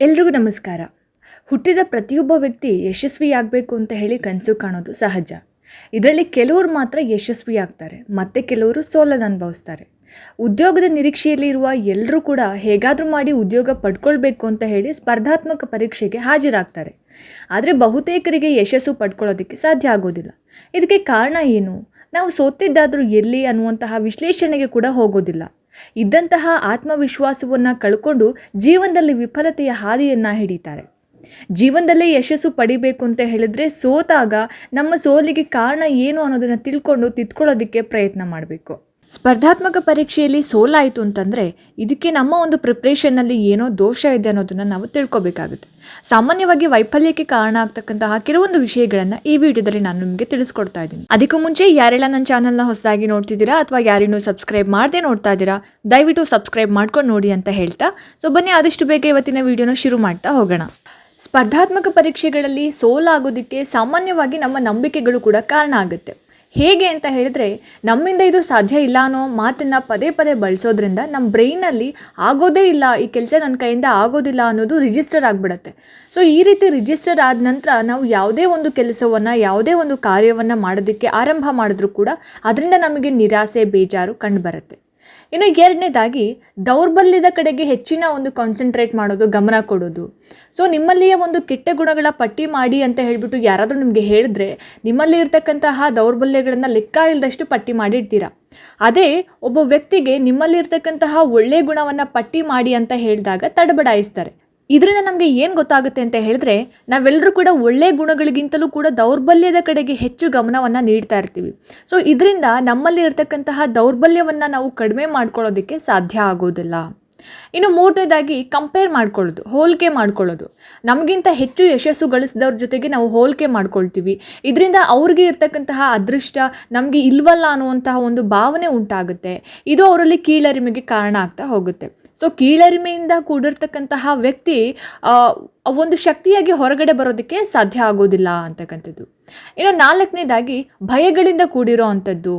ಎಲ್ರಿಗೂ ನಮಸ್ಕಾರ. ಹುಟ್ಟಿದ ಪ್ರತಿಯೊಬ್ಬ ವ್ಯಕ್ತಿ ಯಶಸ್ವಿಯಾಗಬೇಕು ಅಂತ ಹೇಳಿ ಕನಸು ಕಾಣೋದು ಸಹಜ. ಇದರಲ್ಲಿ ಕೆಲವರು ಮಾತ್ರ ಯಶಸ್ವಿಯಾಗ್ತಾರೆ, ಮತ್ತು ಕೆಲವರು ಸೋಲನ್ನು ಅನುಭವಿಸ್ತಾರೆ ಉದ್ಯೋಗದ ನಿರೀಕ್ಷೆಯಲ್ಲಿ ಇರುವ ಎಲ್ಲರೂ ಕೂಡ ಹೇಗಾದರೂ ಮಾಡಿ ಉದ್ಯೋಗ ಪಡ್ಕೊಳ್ಬೇಕು ಅಂತ ಹೇಳಿ ಸ್ಪರ್ಧಾತ್ಮಕ ಪರೀಕ್ಷೆಗೆ ಹಾಜರಾಗ್ತಾರೆ. ಆದರೆ ಬಹುತೇಕರಿಗೆ ಯಶಸ್ಸು ಪಡ್ಕೊಳ್ಳೋದಕ್ಕೆ ಸಾಧ್ಯ ಆಗೋದಿಲ್ಲ. ಇದಕ್ಕೆ ಕಾರಣ ಏನು? ನಾವು ಸೋತಿದ್ದಾದರೂ ಎಲ್ಲಿ ಅನ್ನುವಂತಹ ವಿಶ್ಲೇಷಣೆಗೆ ಕೂಡ ಹೋಗೋದಿಲ್ಲ. ಇದ್ದಂತಹ ಆತ್ಮವಿಶ್ವಾಸವನ್ನು ಕಳ್ಕೊಂಡು ಜೀವನದಲ್ಲಿ ವಿಫಲತೆಯ ಹಾದಿಯನ್ನು ಹಿಡಿತಾರೆ. ಜೀವನದಲ್ಲೇ ಯಶಸ್ಸು ಪಡಿಬೇಕು ಅಂತ ಹೇಳಿದ್ರೆ ಸೋತಾಗ ನಮ್ಮ ಸೋಲಿಗೆ ಕಾರಣ ಏನು ಅನ್ನೋದನ್ನು ತಿಳ್ಕೊಂಡು ತಿದ್ಕೊಳ್ಳೋದಕ್ಕೆ ಪ್ರಯತ್ನ ಮಾಡಬೇಕು. ಸ್ಪರ್ಧಾತ್ಮಕ ಪರೀಕ್ಷೆಯಲ್ಲಿ ಸೋಲಾಯಿತು ಅಂತಂದರೆ ಇದಕ್ಕೆ ನಮ್ಮ ಒಂದು ಪ್ರಿಪ್ರೇಷನ್ನಲ್ಲಿ ಏನೋ ದೋಷ ಇದೆ ಅನ್ನೋದನ್ನು ನಾವು ತಿಳ್ಕೊಬೇಕಾಗುತ್ತೆ. ಸಾಮಾನ್ಯವಾಗಿ ವೈಫಲ್ಯಕ್ಕೆ ಕಾರಣ ಆಗ್ತಕ್ಕಂತಹ ಕೆಲವೊಂದು ವಿಷಯಗಳನ್ನು ಈ ವಿಡಿಯೋದಲ್ಲಿ ನಾನು ನಿಮಗೆ ತಿಳಿಸ್ಕೊಡ್ತಾ ಇದ್ದೀನಿ. ಅದಕ್ಕೂ ಮುಂಚೆ ಯಾರೆಲ್ಲ ನನ್ನ ಚಾನಲ್ನ ಹೊಸದಾಗಿ ನೋಡ್ತಿದ್ದೀರಾ ಅಥವಾ ಯಾರೇನೂ ಸಬ್ಸ್ಕ್ರೈಬ್ ಮಾಡದೆ ನೋಡ್ತಾ ಇದ್ದೀರಾ, ದಯವಿಟ್ಟು ಸಬ್ಸ್ಕ್ರೈಬ್ ಮಾಡ್ಕೊಂಡು ನೋಡಿ ಅಂತ ಹೇಳ್ತಾ, ಸೊ ಬನ್ನಿ ಆದಷ್ಟು ಬೇಗ ಇವತ್ತಿನ ವಿಡಿಯೋನ ಶುರು ಮಾಡ್ತಾ ಹೋಗೋಣ. ಸ್ಪರ್ಧಾತ್ಮಕ ಪರೀಕ್ಷೆಗಳಲ್ಲಿ ಸೋಲಾಗೋದಕ್ಕೆ ಸಾಮಾನ್ಯವಾಗಿ ನಮ್ಮ ನಂಬಿಕೆಗಳು ಕೂಡ ಕಾರಣ ಆಗುತ್ತೆ. ಹೇಗೆ ಅಂತ ಹೇಳಿದ್ರೆ, ನಮ್ಮಿಂದ ಇದು ಸಾಧ್ಯ ಇಲ್ಲ ಅನ್ನೋ ಮಾತನ್ನು ಪದೇ ಪದೇ ಬಳಸೋದ್ರಿಂದ ನಮ್ಮ ಬ್ರೈನಲ್ಲಿ ಆಗೋದೇ ಇಲ್ಲ, ಈ ಕೆಲಸ ನನ್ನ ಕೈಯಿಂದ ಆಗೋದಿಲ್ಲ ಅನ್ನೋದು ರಿಜಿಸ್ಟರ್ ಆಗಿಬಿಡುತ್ತೆ. ಸೊ ಈ ರೀತಿ ರಿಜಿಸ್ಟರ್ ಆದ ನಂತರ ನಾವು ಯಾವುದೇ ಒಂದು ಕೆಲಸವನ್ನು, ಯಾವುದೇ ಒಂದು ಕಾರ್ಯವನ್ನು ಮಾಡೋದಕ್ಕೆ ಆರಂಭ ಮಾಡಿದ್ರೂ ಕೂಡ, ಅದರಿಂದ ನಮಗೆ ನಿರಾಸೆ, ಬೇಜಾರು ಕಂಡುಬರುತ್ತೆ. ಇನ್ನು ಎರಡನೇದಾಗಿ ದೌರ್ಬಲ್ಯದ ಕಡೆಗೆ ಹೆಚ್ಚಿನ ಒಂದು ಕಾನ್ಸಂಟ್ರೇಟ್ ಮಾಡೋದು, ಗಮನ ಕೊಡೋದು. ಸೊ ನಿಮ್ಮಲ್ಲಿಯ ಒಂದು ಕೆಟ್ಟ ಗುಣಗಳ ಪಟ್ಟಿ ಮಾಡಿ ಅಂತ ಹೇಳಿಬಿಟ್ಟು ಯಾರಾದರೂ ನಿಮಗೆ ಹೇಳಿದ್ರೆ, ನಿಮ್ಮಲ್ಲಿ ಇರತಕ್ಕಂತಹ ದೌರ್ಬಲ್ಯಗಳನ್ನು ಲೆಕ್ಕ ಇಲ್ಲದಷ್ಟು ಪಟ್ಟಿ ಮಾಡಿರ್ತೀರ ಅದೇ ಒಬ್ಬ ವ್ಯಕ್ತಿಗೆ ನಿಮ್ಮಲ್ಲಿರ್ತಕ್ಕಂತಹ ಒಳ್ಳೆ ಒಳ್ಳೆಯ ಗುಣವನ್ನು ಪಟ್ಟಿ ಮಾಡಿ ಅಂತ ಹೇಳಿದಾಗ ತಡಬಡಾಯಿಸ್ತಾರೆ. ಇದರಿಂದ ನಮಗೆ ಏನು ಗೊತ್ತಾಗುತ್ತೆ ಅಂತ ಹೇಳಿದ್ರೆ ನಾವೆಲ್ಲರೂ ಕೂಡ ಒಳ್ಳೆಯ ಗುಣಗಳಿಗಿಂತಲೂ ಕೂಡ ದೌರ್ಬಲ್ಯದ ಕಡೆಗೆ ಹೆಚ್ಚು ಗಮನವನ್ನು ನೀಡ್ತಾ ಇರ್ತೀವಿ. ಸೊ ಇದರಿಂದ ನಮ್ಮಲ್ಲಿ ಇರತಕ್ಕಂತಹ ದೌರ್ಬಲ್ಯವನ್ನು ನಾವು ಕಡಿಮೆ ಮಾಡ್ಕೊಳ್ಳೋದಕ್ಕೆ ಸಾಧ್ಯ ಆಗೋದಿಲ್ಲ. ಇನ್ನು ಮೂರನೇದಾಗಿ ಕಂಪೇರ್ ಮಾಡ್ಕೊಳ್ಳೋದು, ಹೋಲಿಕೆ ಮಾಡ್ಕೊಳ್ಳೋದು. ನಮಗಿಂತ ಹೆಚ್ಚು ಯಶಸ್ಸು ಗಳಿಸಿದವ್ರ ಜೊತೆಗೆ ನಾವು ಹೋಲಿಕೆ ಮಾಡ್ಕೊಳ್ತೀವಿ. ಇದರಿಂದ ಅವ್ರಿಗೆ ಇರ್ತಕ್ಕಂತಹ ಅದೃಷ್ಟ ನಮಗೆ ಇಲ್ವಲ್ಲ ಅನ್ನುವಂತಹ ಒಂದು ಭಾವನೆ ಉಂಟಾಗುತ್ತೆ. ಇದು ಅವರಲ್ಲಿ ಕೀಳರಿಮೆಗೆ ಕಾರಣ ಆಗ್ತಾ ಹೋಗುತ್ತೆ. ಸೊ ಕೀಳರಿಮೆಯಿಂದ ಕೂಡಿರ್ತಕ್ಕಂತಹ ವ್ಯಕ್ತಿ ಒಂದು ಶಕ್ತಿಯಾಗಿ ಹೊರಗಡೆ ಬರೋದಕ್ಕೆ ಸಾಧ್ಯ ಆಗೋದಿಲ್ಲ ಅಂತಕ್ಕಂಥದ್ದು. ಇನ್ನು ನಾಲ್ಕನೇದಾಗಿ, ಭಯಗಳಿಂದ ಕೂಡಿರೋ ಅಂಥದ್ದು.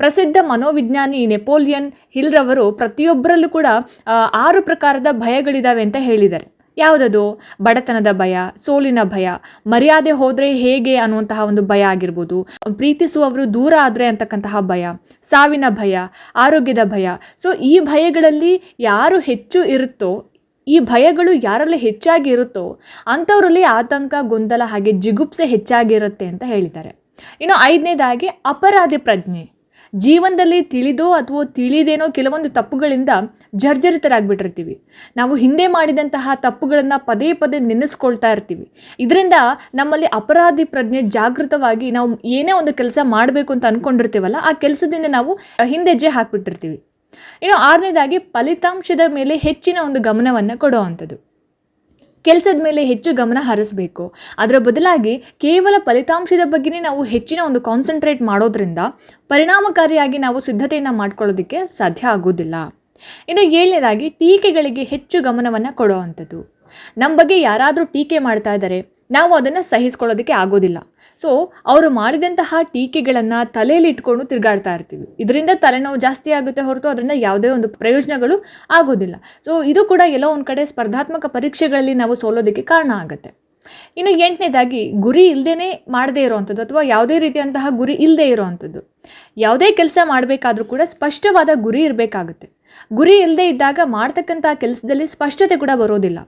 ಪ್ರಸಿದ್ಧ ಮನೋವಿಜ್ಞಾನಿ ನೆಪೋಲಿಯನ್ ಹಿಲ್ರವರು ಪ್ರತಿಯೊಬ್ಬರಲ್ಲೂ ಕೂಡ ಆರು ಪ್ರಕಾರದ ಭಯಗಳಿದ್ದಾವೆ ಅಂತ ಹೇಳಿದ್ದಾರೆ. ಯಾವುದದು? ಬಡತನದ ಭಯ, ಸೋಲಿನ ಭಯ. ಮರ್ಯಾದೆ ಹೋದರೆ ಹೇಗೆ ಅನ್ನುವಂತಹ ಒಂದು ಭಯ ಆಗಿರ್ಬೋದು. ಪ್ರೀತಿಸುವವರು ದೂರ ಆದರೆ ಅಂತಕ್ಕಂತಹ ಭಯ. ಸಾವಿನ ಭಯ, ಆರೋಗ್ಯದ ಭಯ. ಸೊ ಈ ಭಯಗಳಲ್ಲಿ ಯಾರು ಹೆಚ್ಚು ಇರುತ್ತೋ, ಈ ಭಯಗಳು ಯಾರಲ್ಲಿ ಹೆಚ್ಚಾಗಿ ಇರುತ್ತೋ, ಅಂಥವರಲ್ಲಿ ಆತಂಕ, ಗೊಂದಲ ಹಾಗೆ ಜಿಗುಪ್ಸೆ ಹೆಚ್ಚಾಗಿರುತ್ತೆ ಅಂತ ಹೇಳಿದ್ದಾರೆ. ಇನ್ನು ಐದನೇದಾಗಿ ಅಪರಾಧಿ ಪ್ರಜ್ಞೆ. ಜೀವನದಲ್ಲಿ ತಿಳಿದೋ ಅಥವಾ ತಿಳಿದೇನೋ ಕೆಲವೊಂದು ತಪ್ಪುಗಳಿಂದ ಜರ್ಜರಿತರಾಗ್ಬಿಟ್ಟಿರ್ತೀವಿ. ನಾವು ಹಿಂದೆ ಮಾಡಿದಂತಹ ತಪ್ಪುಗಳನ್ನು ಪದೇ ಪದೇ ನೆನೆಸ್ಕೊಳ್ತಾ ಇರ್ತೀವಿ. ಇದರಿಂದ ನಮ್ಮಲ್ಲಿ ಅಪರಾಧಿ ಪ್ರಜ್ಞೆ ಜಾಗೃತವಾಗಿ ನಾವು ಏನೇ ಒಂದು ಕೆಲಸ ಮಾಡಬೇಕು ಅಂತ ಅಂದ್ಕೊಂಡಿರ್ತೀವಲ್ಲ ಆ ಕೆಲಸದಿಂದ ನಾವು ಹಿಂದೆಜ್ಜೆ ಹಾಕ್ಬಿಟ್ಟಿರ್ತೀವಿ. ಇನ್ನು ಆರನೇದಾಗಿ ಫಲಿತಾಂಶದ ಮೇಲೆ ಹೆಚ್ಚಿನ ಒಂದು ಗಮನವನ್ನು ಕೊಡೋ ಅಂಥದ್ದು. ಕೆಲಸದ ಮೇಲೆ ಹೆಚ್ಚು ಗಮನ ಹರಿಸಬೇಕು. ಅದರ ಬದಲಾಗಿ ಕೇವಲ ಫಲಿತಾಂಶದ ಬಗ್ಗೆನೇ ನಾವು ಹೆಚ್ಚಿನ ಒಂದು ಕಾನ್ಸಂಟ್ರೇಟ್ ಮಾಡೋದ್ರಿಂದ ಪರಿಣಾಮಕಾರಿಯಾಗಿ ನಾವು ಸಿದ್ಧತೆಯನ್ನು ಮಾಡ್ಕೊಳ್ಳೋದಕ್ಕೆ ಸಾಧ್ಯ ಆಗೋದಿಲ್ಲ. ಇನ್ನು ಏಳನೇದಾಗಿ ಟೀಕೆಗಳಿಗೆ ಹೆಚ್ಚು ಗಮನವನ್ನು ಕೊಡೋ ಅಂಥದ್ದು ನಮ್ಮ ಬಗ್ಗೆ ಯಾರಾದರೂ ಟೀಕೆ ಮಾಡ್ತಾ ಇದ್ದಾರೆ ನಾವು ಅದನ್ನು ಸಹಿಸ್ಕೊಳ್ಳೋದಕ್ಕೆ ಆಗೋದಿಲ್ಲ. ಸೊ ಅವರು ಮಾಡಿದಂತಹ ಟೀಕೆಗಳನ್ನು ತಲೆಯಲ್ಲಿ ಇಟ್ಕೊಂಡು ತಿರುಗಾಡ್ತಾ ಇರ್ತೀವಿ. ಇದರಿಂದ ತಲೆನೋವು ಜಾಸ್ತಿ ಆಗುತ್ತೆ ಹೊರತು ಅದರಿಂದ ಯಾವುದೇ ಒಂದು ಪ್ರಯೋಜನಗಳು ಆಗೋದಿಲ್ಲ. ಸೊ ಇದು ಕೂಡ ಎಲ್ಲೋ ಒಂದು ಕಡೆ ಸ್ಪರ್ಧಾತ್ಮಕ ಪರೀಕ್ಷೆಗಳಲ್ಲಿ ನಾವು ಸೋಲೋದಕ್ಕೆ ಕಾರಣ ಆಗುತ್ತೆ. ಇನ್ನು ಎಂಟನೇದಾಗಿ, ಗುರಿ ಇಲ್ಲದೇ ಮಾಡದೇ ಇರೋವಂಥದ್ದು ಅಥವಾ ಯಾವುದೇ ರೀತಿಯಂತಹ ಗುರಿ ಇಲ್ಲದೇ ಇರೋವಂಥದ್ದು ಯಾವುದೇ ಕೆಲಸ ಮಾಡಬೇಕಾದ್ರೂ ಕೂಡ ಸ್ಪಷ್ಟವಾದ ಗುರಿ ಇರಬೇಕಾಗುತ್ತೆ. ಗುರಿ ಇಲ್ಲದೆ ಇದ್ದಾಗ ಮಾಡ್ತಕ್ಕಂಥ ಕೆಲಸದಲ್ಲಿ ಸ್ಪಷ್ಟತೆ ಕೂಡ ಬರೋದಿಲ್ಲ.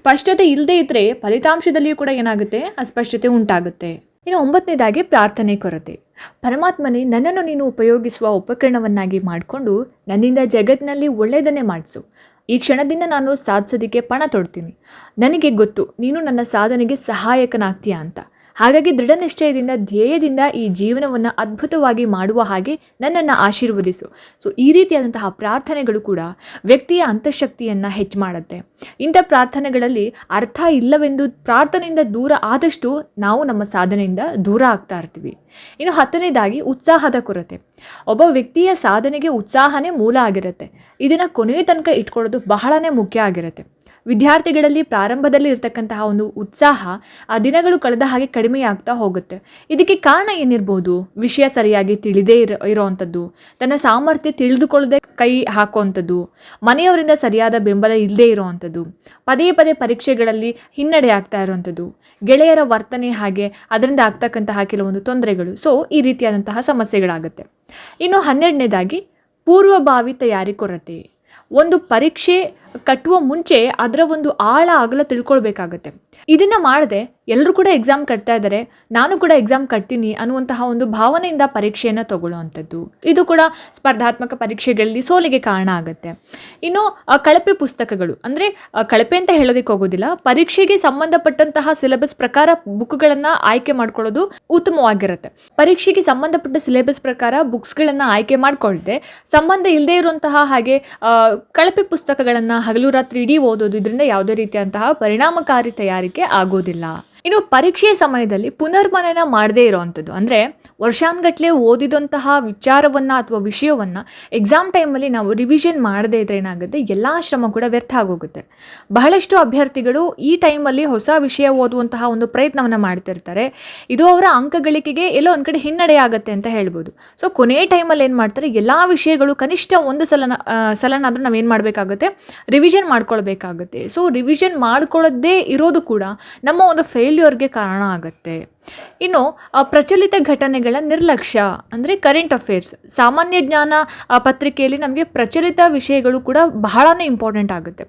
ಸ್ಪಷ್ಟತೆ ಇಲ್ಲದೆ ಇದ್ದರೆ ಫಲಿತಾಂಶದಲ್ಲಿಯೂ ಕೂಡ ಏನಾಗುತ್ತೆ? ಅಸ್ಪಷ್ಟತೆ ಉಂಟಾಗುತ್ತೆ. ಇನ್ನು ಒಂಬತ್ತನೇದಾಗಿ ಪ್ರಾರ್ಥನೆ ಕೊರತೆ. ಪರಮಾತ್ಮನೇ, ನನ್ನನ್ನು ನೀನು ಉಪಯೋಗಿಸುವ ಉಪಕರಣವನ್ನಾಗಿ ಮಾಡಿಕೊಂಡು ನನ್ನಿಂದ ಜಗತ್ತಿನಲ್ಲಿ ಒಳ್ಳೆಯದನ್ನೇ ಮಾಡಿಸು. ಈ ಕ್ಷಣದಿಂದ ನಾನು ಸಾಧಿಸೋದಕ್ಕೆ ಪಣ ತೊಡ್ತೀನಿ. ನನಗೆ ಗೊತ್ತು, ನೀನು ನನ್ನ ಸಾಧನೆಗೆ ಸಹಾಯಕನಾಗ್ತೀಯಾ ಅಂತ. ಹಾಗಾಗಿ ದೃಢ ನಿಶ್ಚಯದಿಂದ ಧ್ಯೇಯದಿಂದ ಈ ಜೀವನವನ್ನು ಅದ್ಭುತವಾಗಿ ಮಾಡುವ ಹಾಗೆ ನನ್ನನ್ನು ಆಶೀರ್ವದಿಸು. ಸೊ ಈ ರೀತಿಯಾದಂತಹ ಪ್ರಾರ್ಥನೆಗಳು ಕೂಡ ವ್ಯಕ್ತಿಯ ಅಂತಃಶಕ್ತಿಯನ್ನು ಹೆಚ್ಚು ಮಾಡುತ್ತೆ. ಇಂಥ ಪ್ರಾರ್ಥನೆಗಳಲ್ಲಿ ಅರ್ಥ ಇಲ್ಲವೆಂದು ಪ್ರಾರ್ಥನೆಯಿಂದ ದೂರ ಆದಷ್ಟು ನಾವು ನಮ್ಮ ಸಾಧನೆಯಿಂದ ದೂರ ಆಗ್ತಾ ಇರ್ತೀವಿ. ಇನ್ನು ಹತ್ತನೇದಾಗಿ ಉತ್ಸಾಹದ ಕೊರತೆ. ಒಬ್ಬ ವ್ಯಕ್ತಿಯ ಸಾಧನೆಗೆ ಉತ್ಸಾಹನೇ ಮೂಲ ಆಗಿರುತ್ತೆ. ಇದನ್ನು ಕೊನೆಯ ತನಕ ಇಟ್ಕೊಳ್ಳೋದು ಬಹಳನೇ ಮುಖ್ಯ ಆಗಿರುತ್ತೆ. ವಿದ್ಯಾರ್ಥಿಗಳಲ್ಲಿ ಪ್ರಾರಂಭದಲ್ಲಿ ಇರತಕ್ಕಂತಹ ಒಂದು ಉತ್ಸಾಹ ಆ ದಿನಗಳು ಕಳೆದ ಹಾಗೆ ಕಡಿಮೆಯಾಗ್ತಾ ಹೋಗುತ್ತೆ. ಇದಕ್ಕೆ ಕಾರಣ ಏನಿರ್ಬೋದು? ವಿಷಯ ಸರಿಯಾಗಿ ತಿಳಿದೇ ಇರೋ, ಇರೋವಂಥದ್ದು. ತನ್ನ ಸಾಮರ್ಥ್ಯ ತಿಳಿದುಕೊಳ್ಳದೆ ಕೈ ಹಾಕುವಂಥದ್ದು. ಮನೆಯವರಿಂದ ಸರಿಯಾದ ಬೆಂಬಲ ಇಲ್ಲದೇ ಇರೋವಂಥದ್ದು. ಪದೇ ಪದೇ ಪರೀಕ್ಷೆಗಳಲ್ಲಿ ಹಿನ್ನಡೆ ಆಗ್ತಾ ಇರುವಂಥದ್ದು. ಗೆಳೆಯರ ವರ್ತನೆ ಹಾಗೆ ಅದರಿಂದ ಆಗ್ತಕ್ಕಂತಹ ಕೆಲವೊಂದು ತೊಂದರೆಗಳು. ಸೊ ಈ ರೀತಿಯಾದಂತಹ ಸಮಸ್ಯೆಗಳಾಗುತ್ತೆ. ಇನ್ನು ಹನ್ನೆರಡನೇದಾಗಿ, ಪೂರ್ವಭಾವಿ ತಯಾರಿ ಕೊರತೆ. ಒಂದು ಪರೀಕ್ಷೆ ಕಟ್ಟುವ ಮುಂಚೆ ಅದರ ಒಂದು ಆಳ ಅಗಲ ತಿಳ್ಕೊಳ್ಬೇಕಾಗತ್ತೆ. ಇದನ್ನು ಮಾಡದೆ ಎಲ್ಲರೂ ಕೂಡ ಎಕ್ಸಾಮ್ ಕಟ್ತಾ ಇದ್ದಾರೆ ನಾನು ಕೂಡ ಎಕ್ಸಾಮ್ ಕಟ್ತೀನಿ ಅನ್ನುವಂತಹ ಒಂದು ಭಾವನೆಯಿಂದ ಪರೀಕ್ಷೆಯನ್ನು ತಗೊಳ್ಳುವಂಥದ್ದು. ಇದು ಕೂಡ ಸ್ಪರ್ಧಾತ್ಮಕ ಪರೀಕ್ಷೆಗಳಲ್ಲಿ ಸೋಲಿಗೆ ಕಾರಣ ಆಗುತ್ತೆ. ಇನ್ನು ಕಳಪೆ ಪುಸ್ತಕಗಳು, ಅಂದರೆ ಕಳಪೆ ಅಂತ ಹೇಳೋದಕ್ಕೆ ಹೋಗೋದಿಲ್ಲ, ಪರೀಕ್ಷೆಗೆ ಸಂಬಂಧಪಟ್ಟಂತಹ ಸಿಲೆಬಸ್ ಪ್ರಕಾರ ಬುಕ್ಗಳನ್ನು ಆಯ್ಕೆ ಮಾಡ್ಕೊಳ್ಳೋದು ಉತ್ತಮವಾಗಿರುತ್ತೆ. ಪರೀಕ್ಷೆಗೆ ಸಂಬಂಧಪಟ್ಟ ಸಿಲೆಬಸ್ ಪ್ರಕಾರ ಬುಕ್ಸ್ಗಳನ್ನು ಆಯ್ಕೆ ಮಾಡಿಕೊಳ್ಳದೆ ಸಂಬಂಧ ಇಲ್ಲದೇ ಇರುವಂತಹ ಹಾಗೆ ಕಳಪೆ ಪುಸ್ತಕಗಳನ್ನು ಹಗಲು ರಾತ್ರಿ ಇಡೀ ಓದೋದು ಇದರಿಂದ ಯಾವುದೇ ರೀತಿಯಂತಹ ಪರಿಣಾಮಕಾರಿ ತಯಾರಿಕೆ ಆಗೋದಿಲ್ಲ. ಇನ್ನು ಪರೀಕ್ಷೆಯ ಸಮಯದಲ್ಲಿ ಪುನರ್ಮನನ ಮಾಡದೇ ಇರೋವಂಥದ್ದು ಅಂದರೆ ವರ್ಷಾನ್ಗಟ್ಲೆ ಓದಿದಂತಹ ವಿಚಾರವನ್ನು ಅಥವಾ ವಿಷಯವನ್ನು ಎಕ್ಸಾಮ್ ಟೈಮಲ್ಲಿ ನಾವು ರಿವಿಷನ್ ಮಾಡದೇ ಇದ್ರೆ ಏನಾಗುತ್ತೆ? ಎಲ್ಲ ಶ್ರಮ ಕೂಡ ವ್ಯರ್ಥ ಆಗೋಗುತ್ತೆ. ಬಹಳಷ್ಟು ಅಭ್ಯರ್ಥಿಗಳು ಈ ಟೈಮಲ್ಲಿ ಹೊಸ ವಿಷಯ ಓದುವಂತಹ ಒಂದು ಪ್ರಯತ್ನವನ್ನು ಮಾಡ್ತಿರ್ತಾರೆ ಇದು ಅವರ ಅಂಕ ಗಳಿಕೆಗೆ ಎಲ್ಲೋ ಒಂದು ಕಡೆ ಹಿನ್ನಡೆ ಆಗುತ್ತೆ ಅಂತ ಹೇಳ್ಬೋದು. ಸೊ ಕೊನೆಯ ಟೈಮಲ್ಲಿ ಏನು ಮಾಡ್ತಾರೆ? ಎಲ್ಲ ವಿಷಯಗಳು ಕನಿಷ್ಠ ಒಂದು ಸಲ ಸಲನಾದರೂ ನಾವೇನು ಮಾಡಬೇಕಾಗುತ್ತೆ? ರಿವಿಷನ್ ಮಾಡ್ಕೊಳ್ಬೇಕಾಗುತ್ತೆ. ಸೊ ರಿವಿಷನ್ ಮಾಡ್ಕೊಳ್ಳೋದೇ ಇರೋದು ಕೂಡ ನಮ್ಮ ಒಂದು ಫೇಲ್ಯೂರ್ಗೆ ಕಾರಣ ಆಗುತ್ತೆ. ಇನ್ನು ಪ್ರಚಲಿತ ಘಟನೆಗಳ ನಿರ್ಲಕ್ಷ್ಯ, ಅಂದರೆ ಕರೆಂಟ್ ಅಫೇರ್ಸ್ ಸಾಮಾನ್ಯ ಜ್ಞಾನ ಪತ್ರಿಕೆಯಲ್ಲಿ ನಮಗೆ ಪ್ರಚಲಿತ ವಿಷಯಗಳು ಕೂಡ ಬಹಳನೇ ಇಂಪಾರ್ಟೆಂಟ್ ಆಗುತ್ತೆ.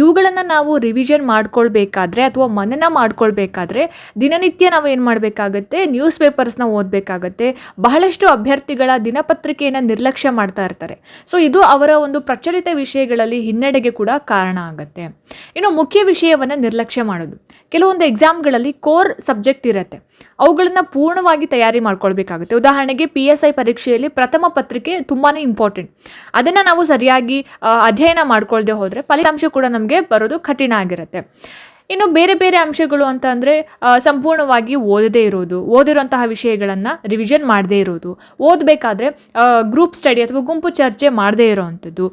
ಇವುಗಳನ್ನು ನಾವು ರಿವಿಷನ್ ಮಾಡ್ಕೊಳ್ಬೇಕಾದ್ರೆ ಅಥವಾ ಮನನ ಮಾಡ್ಕೊಳ್ಬೇಕಾದ್ರೆ ದಿನನಿತ್ಯ ನಾವು ಏನು ಮಾಡಬೇಕಾಗತ್ತೆ? ನ್ಯೂಸ್ ಪೇಪರ್ಸ್ನ ಓದಬೇಕಾಗತ್ತೆ. ಬಹಳಷ್ಟು ಅಭ್ಯರ್ಥಿಗಳ ದಿನಪತ್ರಿಕೆಯನ್ನು ನಿರ್ಲಕ್ಷ್ಯ ಮಾಡ್ತಾ ಇರ್ತಾರೆ. ಸೊ ಇದು ಅವರ ಒಂದು ಪ್ರಚಲಿತ ವಿಷಯಗಳಲ್ಲಿ ಹಿನ್ನಡೆಗೆ ಕೂಡ ಕಾರಣ ಆಗುತ್ತೆ. ಇನ್ನು ಮುಖ್ಯ ವಿಷಯವನ್ನು ನಿರ್ಲಕ್ಷ್ಯ ಮಾಡೋದು. ಕೆಲವೊಂದು ಎಕ್ಸಾಮ್ಗಳಲ್ಲಿ ಕೋರ್ ಸಬ್ಜೆಕ್ಟ್ ಇರುತ್ತೆ. ಅವುಗಳನ್ನು ಪೂರ್ಣವಾಗಿ ತಯಾರಿ ಮಾಡ್ಕೊಳ್ಬೇಕಾಗುತ್ತೆ. ಉದಾಹರಣೆಗೆ ಪಿ ಎಸ್ ಐ ಪರೀಕ್ಷೆಯಲ್ಲಿ ಪ್ರಥಮ ಪತ್ರಿಕೆ ತುಂಬಾ ಇಂಪಾರ್ಟೆಂಟ್ ಅದನ್ನು ನಾವು ಸರಿಯಾಗಿ ಅಧ್ಯಯನ ಮಾಡ್ಕೊಳ್ದೆ ಹೋದರೆ ಫಲಿತಾಂಶ ಕೂಡ ನಮಗೆ ಬರೋದು ಕಠಿಣ ಆಗಿರುತ್ತೆ. ಇನ್ನು ಬೇರೆ ಬೇರೆ ಅಂಶಗಳು ಅಂತ ಅಂದರೆ ಸಂಪೂರ್ಣವಾಗಿ ಓದದೇ ಇರೋದು ಓದಿರೋಂತಹ ವಿಷಯಗಳನ್ನು ರಿವಿಷನ್ ಮಾಡದೇ ಇರೋದು. ಓದಬೇಕಾದ್ರೆ ಗ್ರೂಪ್ ಸ್ಟಡಿ ಅಥವಾ ಗುಂಪು ಚರ್ಚೆ ಮಾಡದೇ ಇರೋವಂಥದ್ದು.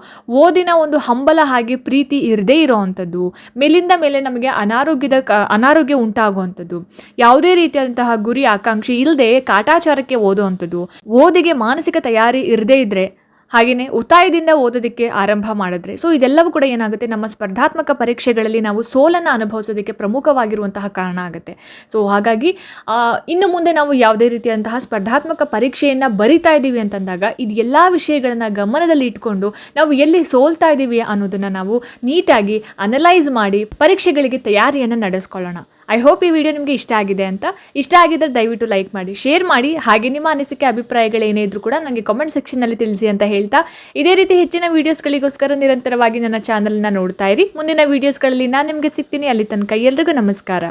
ಓದಿನ ಒಂದು ಹಂಬಲ ಹಾಗೆ ಪ್ರೀತಿ ಇರದೇ ಇರೋವಂಥದ್ದು. ಮೇಲಿಂದ ಮೇಲೆ ನಮಗೆ ಅನಾರೋಗ್ಯದ ಕ, ಅನಾರೋಗ್ಯ ಉಂಟಾಗುವಂಥದ್ದು. ಯಾವುದೇ ರೀತಿಯಾದಂತಹ ಗುರಿ ಆಕಾಂಕ್ಷೆ ಇಲ್ಲದೆ ಕಾಟಾಚಾರಕ್ಕೆ ಓದುವಂಥದ್ದು. ಓದಿಗೆ ಮಾನಸಿಕ ತಯಾರಿ ಇರದೇ ಇದ್ದರೆ ಹಾಗೆಯೇ ಒತ್ತಾಯದಿಂದ ಓದೋದಕ್ಕೆ ಆರಂಭ ಮಾಡಿದ್ರೆ. ಸೊ ಇದೆಲ್ಲವೂ ಕೂಡ ಏನಾಗುತ್ತೆ? ನಮ್ಮ ಸ್ಪರ್ಧಾತ್ಮಕ ಪರೀಕ್ಷೆಗಳಲ್ಲಿ ನಾವು ಸೋಲನ್ನು ಅನುಭವಿಸೋದಕ್ಕೆ ಪ್ರಮುಖವಾಗಿರುವಂತಹ ಕಾರಣ ಆಗುತ್ತೆ. ಸೊ ಹಾಗಾಗಿ ಇನ್ನು ಮುಂದೆ ನಾವು ಯಾವುದೇ ರೀತಿಯಂತಹ ಸ್ಪರ್ಧಾತ್ಮಕ ಪರೀಕ್ಷೆಯನ್ನು ಬರಿತಾ ಇದ್ದೀವಿ ಅಂತಂದಾಗ, ಇದು ಎಲ್ಲ ವಿಷಯಗಳನ್ನು ಗಮನದಲ್ಲಿ ಇಟ್ಕೊಂಡು ನಾವು ಎಲ್ಲಿ ಸೋಲ್ತಾ ಇದ್ದೀವಿ ಅನ್ನೋದನ್ನು ನಾವು ನೀಟಾಗಿ ಅನಲೈಸ್ ಮಾಡಿ ಪರೀಕ್ಷೆಗಳಿಗೆ ತಯಾರಿಯನ್ನು ನಡೆಸ್ಕೊಳ್ಳೋಣ. ಐ ಹೋಪ್ ಈ ವಿಡಿಯೋ ನಿಮಗೆ ಇಷ್ಟ ಆಗಿದೆ ಅಂತ. ಇಷ್ಟ ಆಗಿದ್ದರೆ ದಯವಿಟ್ಟು ಲೈಕ್ ಮಾಡಿ ಶೇರ್ ಮಾಡಿ. ಹಾಗೆ ನಿಮ್ಮ ಅನಿಸಿಕೆ, ಅಭಿಪ್ರಾಯಗಳೇನೇ ಇದ್ರೂ ಕೂಡ ನನಗೆ ಕಾಮೆಂಟ್ ಸೆಕ್ಷನ್ನಲ್ಲಿ ತಿಳಿಸಿ ಅಂತ ಹೇಳ್ತಾ. ಇದೇ ರೀತಿ ಹೆಚ್ಚಿನ ವೀಡಿಯೋಸ್ಗಳಿಗೋಸ್ಕರ ನಿರಂತರವಾಗಿ ನನ್ನ ಚಾನಲ್ನ ನೋಡ್ತಾ ಇರಿ. ಮುಂದಿನ ವೀಡಿಯೋಸ್ಗಳಲ್ಲಿ ನಾನು ನಿಮಗೆ ಸಿಗ್ತೀನಿ. ಅಲ್ಲಿ ತನಕ ಎಲ್ರಿಗೂ ನಮಸ್ಕಾರ.